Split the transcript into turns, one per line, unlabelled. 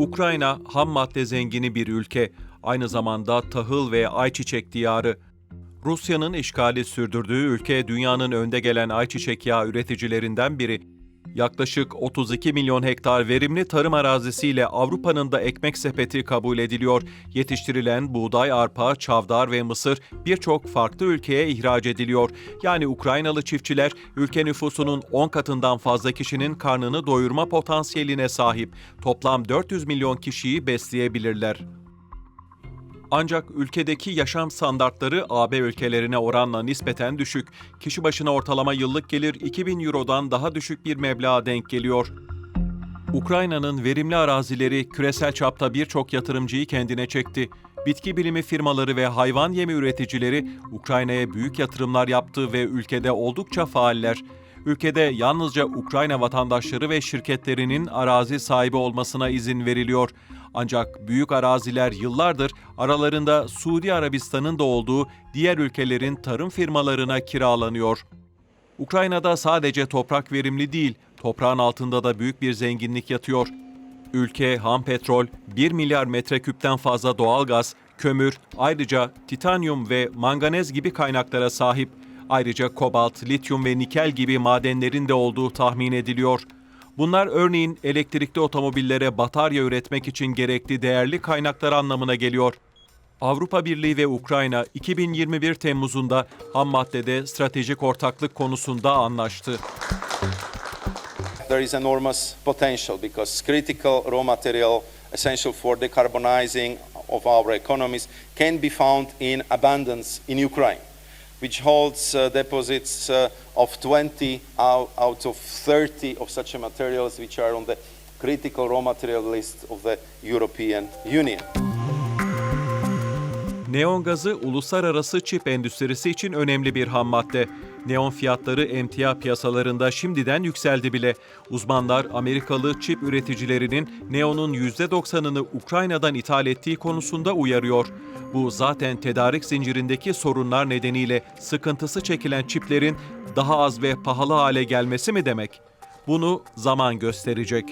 Ukrayna ham madde zengini bir ülke, aynı zamanda tahıl ve ayçiçek diyarı. Rusya'nın işgali sürdürdüğü ülke dünyanın önde gelen ayçiçek yağı üreticilerinden biri. Yaklaşık 32 milyon hektar verimli tarım arazisiyle Avrupa'nın da ekmek sepeti kabul ediliyor. Yetiştirilen buğday, arpa, çavdar ve mısır birçok farklı ülkeye ihraç ediliyor. Yani Ukraynalı çiftçiler ülke nüfusunun 10 katından fazla kişinin karnını doyurma potansiyeline sahip. Toplam 400 milyon kişiyi besleyebilirler. Ancak ülkedeki yaşam standartları AB ülkelerine oranla nispeten düşük. Kişi başına ortalama yıllık gelir 2000 Euro'dan daha düşük bir meblağa denk geliyor. Ukrayna'nın verimli arazileri küresel çapta birçok yatırımcıyı kendine çekti. Bitki bilimi firmaları ve hayvan yemi üreticileri Ukrayna'ya büyük yatırımlar yaptı ve ülkede oldukça faaller. Ülkede yalnızca Ukrayna vatandaşları ve şirketlerinin arazi sahibi olmasına izin veriliyor. Ancak büyük araziler yıllardır aralarında Suudi Arabistan'ın da olduğu diğer ülkelerin tarım firmalarına kiralanıyor. Ukrayna'da sadece toprak verimli değil, toprağın altında da büyük bir zenginlik yatıyor. Ülke ham petrol, 1 milyar metreküpten fazla doğal gaz, kömür, ayrıca titanyum ve manganez gibi kaynaklara sahip. Ayrıca kobalt, lityum ve nikel gibi madenlerin de olduğu tahmin ediliyor. Bunlar örneğin elektrikli otomobillere batarya üretmek için gerekli değerli kaynaklar anlamına geliyor. Avrupa Birliği ve Ukrayna 2021 Temmuz'unda ham maddede stratejik ortaklık konusunda anlaştı.
There is enormous potential because critical raw material essential for decarbonizing of our economies can be found in abundance in Ukraine, which holds uh, deposits uh, of 20 out, out of 30 of such materials which are on the critical raw material list of the European Union.
Neon gazı uluslararası çip endüstrisi için önemli bir ham madde. Neon fiyatları emtia piyasalarında şimdiden yükseldi bile. Uzmanlar Amerikalı çip üreticilerinin neonun %90'ını Ukrayna'dan ithal ettiği konusunda uyarıyor. Bu zaten tedarik zincirindeki sorunlar nedeniyle sıkıntısı çekilen çiplerin daha az ve pahalı hale gelmesi mi demek? Bunu zaman gösterecek.